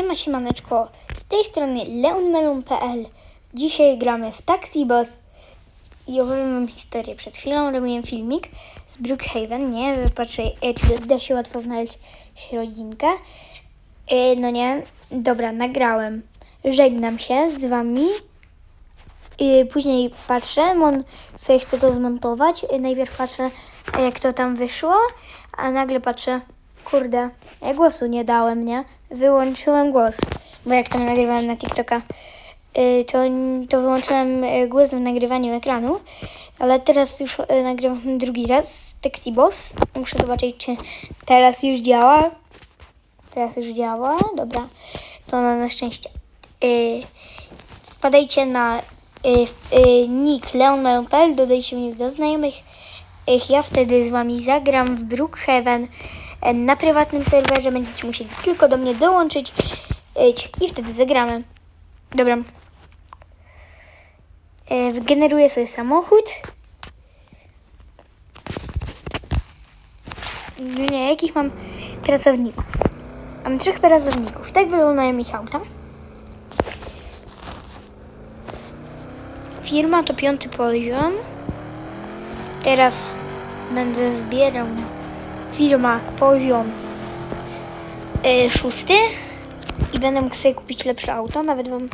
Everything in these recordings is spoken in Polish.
Siema, siemaneczko, z tej strony leonmelon.pl Dzisiaj gramy w Taxi Boss i opowiem wam historię. Przed chwilą robiłem filmik z Brookhaven, nie? Patrzę, e, czy da się łatwo znaleźć rodzinkę. E, no nie, dobra, nagrałem. Żegnam się z wami. I później patrzę, on sobie chce to zmontować. I najpierw patrzę, jak to tam wyszło, a nagle patrzę, kurde, ja głosu nie dałem, nie? Wyłączyłem głos, bo jak tam nagrywałem na TikToka, y, to, to wyłączyłem y, głos w nagrywaniu ekranu, ale teraz już y, nagrywam drugi raz Taxi Boss. Muszę zobaczyć, czy teraz już działa. Teraz już działa, dobra. To na, na szczęście. Wpadajcie na nick leonmelon.pl, dodajcie mnie do znajomych. Ja wtedy z wami zagram w Brookhaven na prywatnym serwerze. Będziecie musieli tylko do mnie dołączyć i wtedy zagramy. Dobra. Y, Wygeneruję sobie samochód. Nie, jakich mam pracowników? Mam trzech pracowników. Tak wyglądają ich auta. Firma to piąty poziom. Teraz będę zbierał firma poziom e, szósty i będę mógł sobie kupić lepsze auto. Nawet wam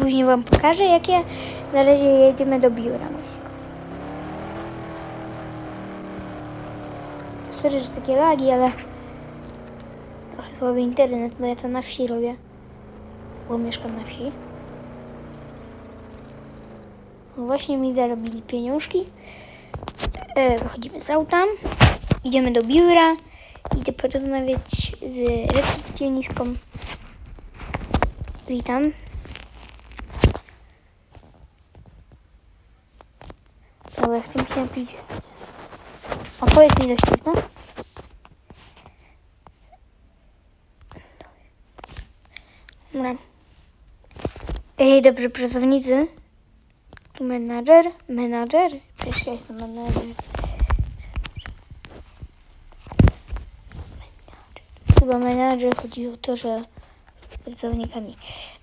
później wam pokażę, jakie. Na razie jedziemy do biura mojego. Sorry, że takie lagi, ale trochę słaby internet, bo ja to na wsi robię. Bo mieszkam na wsi. No Właśnie mi zarobili pieniążki. E, wychodzimy z auta. Idziemy do biura. Idę porozmawiać z recepcjonistką. Witam. Dobra, chcę się napić. Opowiedz mi dość no. Dobra. Ej, dobrze, pracownicy. Menadżer, menadżer. Przecież ja jestem menadżer. Chyba menadżer chodzi o to, że z pracownikami.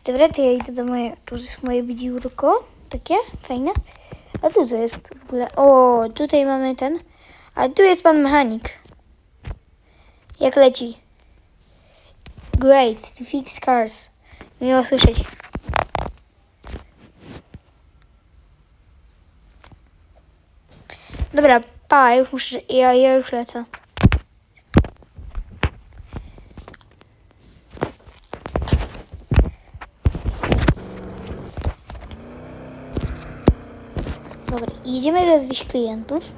Dobra, to ja idę do moje, tu jest moje biurko, takie fajne. A tu co jest w ogóle? O, tutaj mamy ten. A tu jest pan mechanik. Jak leci? Great, to fix cars. Miło słyszeć. Dobra, pa, już muszę, ja, ja już lecę. Dobra, idziemy rozwieść klientów.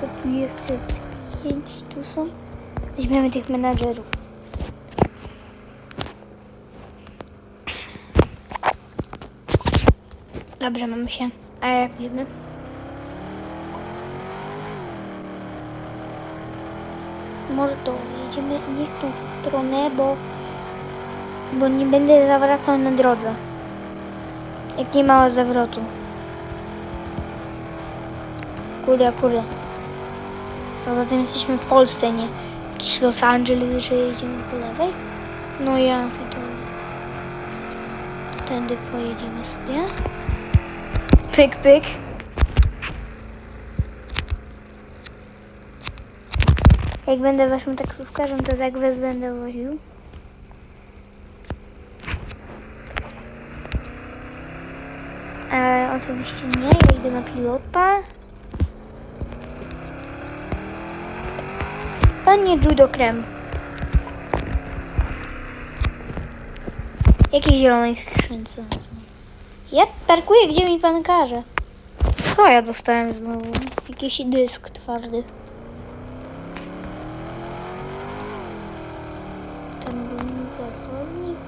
Co tu jest? Klienci tu są. Weźmiemy tych menadżerów. Dobrze, mamy się. A jak wiemy? Mordo, jedziemy nie w tą stronę, bo, bo nie będę zawracał na drodze. Jak nie ma zawrotu. Kurde, kurde. Poza tym jesteśmy w Polsce, nie jakiś Los Angeles, że jedziemy po lewej. No ja to tędy pojedziemy sobie. Pyk, pyk. Jak będę waszym taksówkarzem, to tak was będę woził. E, oczywiście nie, ja idę na pilota. Panie Judo Krem. Jakiej zielonej skrzynce są? Ja parkuję, gdzie mi pan każe. Co ja dostałem znowu? Jakiś dysk twardy. Tam był mój pracownik.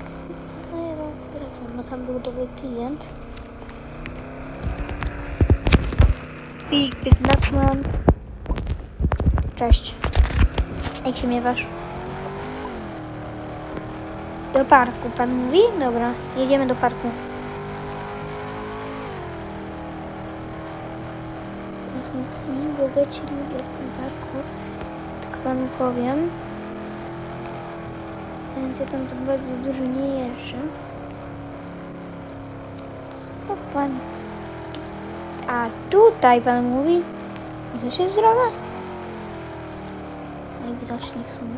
No ja tam wracam, bo tam był dobry klient. Pik, Nasman. Cześć. Jak się miewasz? Do parku, pan mówi? Dobra, jedziemy do parku. Są sami bogaci ludzie w tym parku. Tak panu powiem. Więc ja tam to bardzo dużo nie jeżdżę. Co pan... A tutaj pan mówi? Też jest droga? Najwidoczniej w sumie.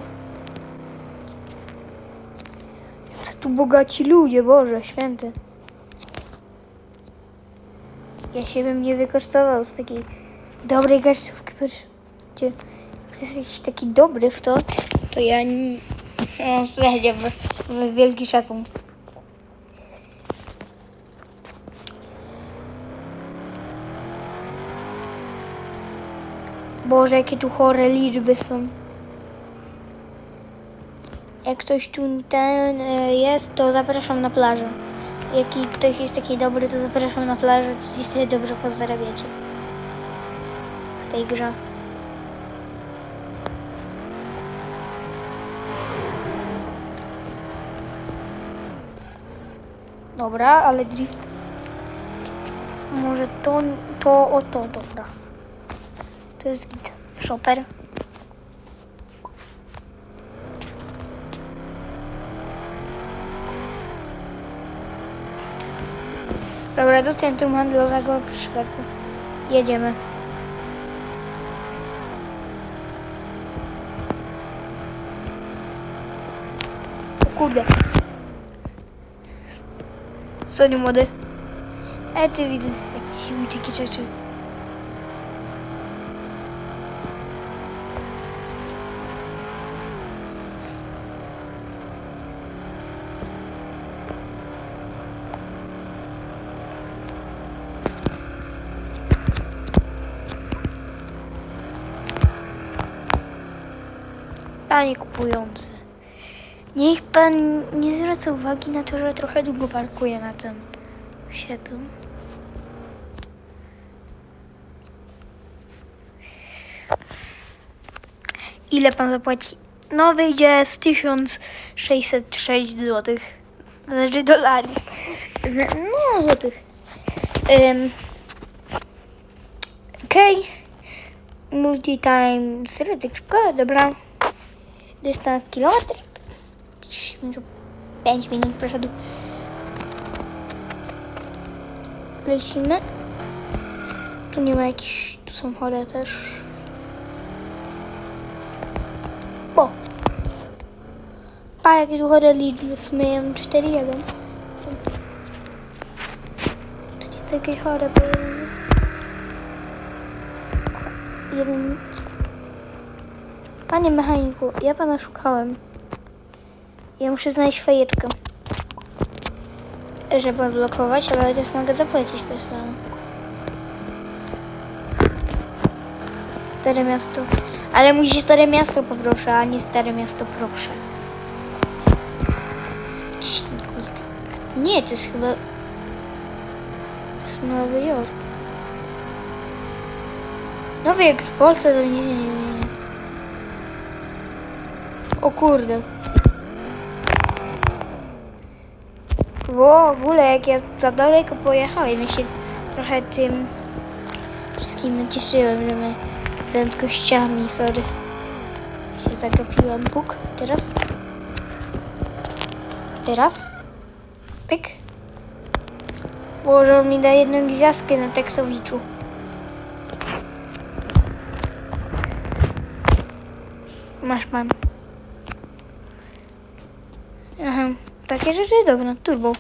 Co tu bogaci ludzie, Boże święty. Ja się bym nie wykosztował z takiej dobrej. Patrz, Gdzie jesteś taki dobry w to, to ja nie... No, serio, wielki szacun. Boże, jakie tu chore liczby są. Jak ktoś tu ten e, jest, to zapraszam na plażę. Jaki ktoś jest taki dobry, to zapraszam na plażę, jeśli dobrze pozarabiacie. W tej grze. Dobra, ale drift. Może to, to, o to, dobra. To jest git. Shopper. Dobra, do centrum handlowego przy szklarce. Jedziemy. O kurde. Co nie młody? E, ty widzę jakieś takie rzeczy. Panie kupujący, niech pan nie zwraca uwagi na to, że trochę długo parkuję na tym osiedlu. Ile pan zapłaci? No wyjdzie z 1606 zł. Znaczy dolary. Z, no złotych. Um, Okej. Multitime stratyczka, dobra. Dystans kilometr. 5 minut przeszedł. Lecimy. Tu nie ma jakichś... Tu są chore też. O! Pa, jakie tu chore liczby. W sumie ja mam 4-1. To nie takie chore, bo... Jeden... Panie mechaniku, ja pana szukałem. Ja muszę znaleźć fajeczkę. Żeby odblokować, ale też mogę zapłacić bez pana. Stare miasto. Ale musi stare miasto poproszę, a nie stare miasto proszę. Nie, to jest chyba... To jest Nowy Jork. Nowy Jork w Polsce to nic nie zmienia. O kurde. W ogóle jak ja za daleko pojechałem, ja się trochę tym wszystkim nacieszyłem, że my prędkościami, sorry. Się zagapiłam. Puk, teraz. Teraz. Pyk. Boże, on mi da jedną gwiazdkę na taksowiczu. Masz pan. Aha, takie rzeczy, dobra, turbo.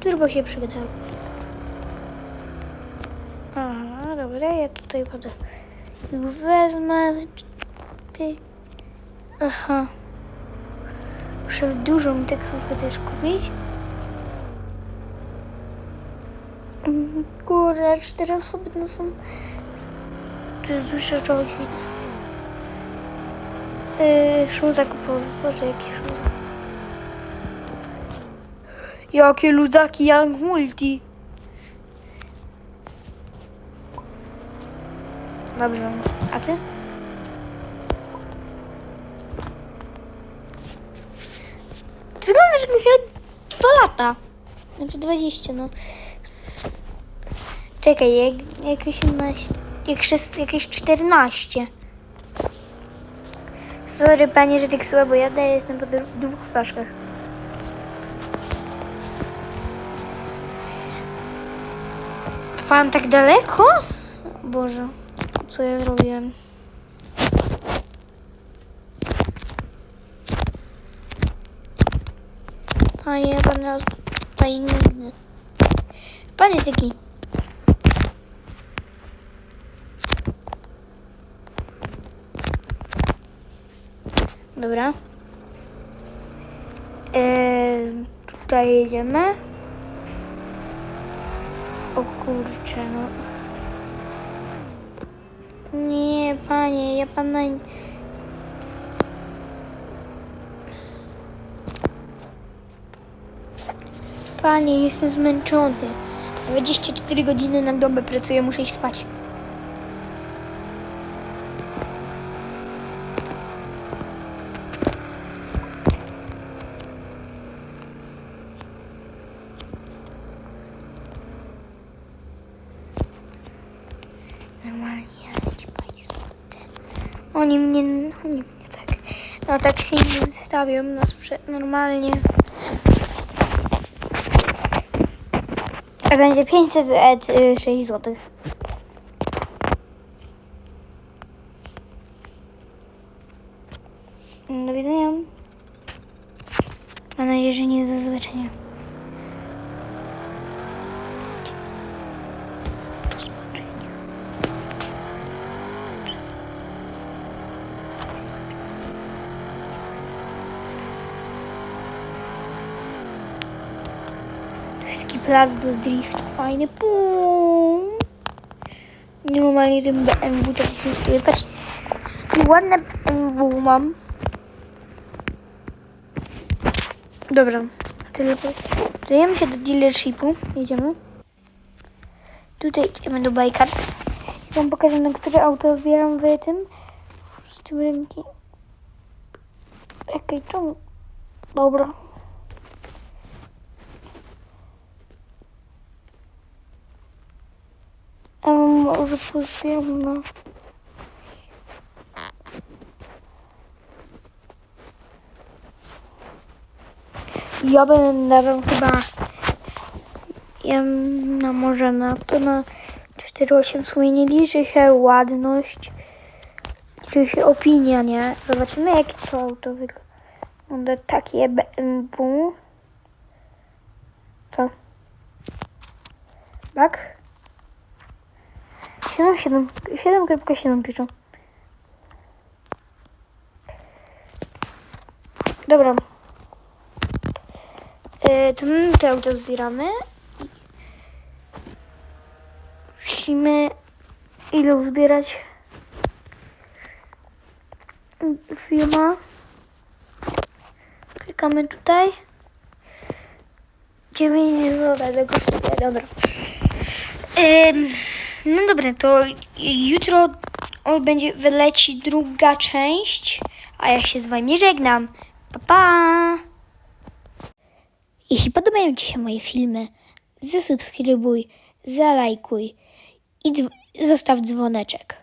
Turbo się przydało. Aha, dobra, ja tutaj już wezmę. Aha. Muszę dużą taksówkę też kupić. Kurde, cztery osoby no są... Jest dużo rodzin. Yy, szum zakupowy. Boże, jaki szum zakupowy. Jakie ludzaki Young Multi. Dobrze. A ty? Ty wyglądasz jakbyś miał dwa lata. Znaczy 20, no. Czekaj, jak, jak 18. jakieś, jakieś 14. Sorry panie, że tak słabo jadę, ja jestem po dwóch flaszkach. Pan tak daleko? Boże, co ja zrobiłem? Panie, pan raz tutaj inny. Pan jest jaki? Dobra. Eee, tutaj jedziemy. O kurczę, no. Nie, panie, ja pana... nie- Panie, jestem zmęczony. 24 godziny na dobę pracuję, muszę iść spać. Normalnie, ale ci. Oni mnie, oni mnie tak na taksi stawią na sprze- normalnie. A Będzie 506 zł. Do widzenia. Mam nadzieję, że nie do zobaczenia. Do zobaczenia. Taki plac do driftu, fajny. Pum. Normalnie ten BMW tak driftuje. Patrz, ładne BMW mam. Dobra, tyle. Dajemy się do dealershipu. Jedziemy. Tutaj idziemy do Bikers. Wam pokażę, na które auto zbieram w tym. Z tym ręki. Okej, czemu? Dobra. A może pozbieram na... Ja bym dawał chyba... Ja no może na to na 4.8 w sumie nie liczy się ładność. Liczy się opinia, nie? Zobaczymy jakie to auto wygląda. Takie BMW. Co? Tak? 7, 7, 7.7 piszą. Dobra. Yy, to my te auto zbieramy. Musimy ile uzbierać firma. Klikamy tutaj. 9 zł kosztuje, dobra. Ym, no dobra, to jutro będzie wyleci druga część, a ja się z wami żegnam. Pa, pa! Jeśli podobają Ci się moje filmy, zasubskrybuj, zalajkuj i dzw- zostaw dzwoneczek.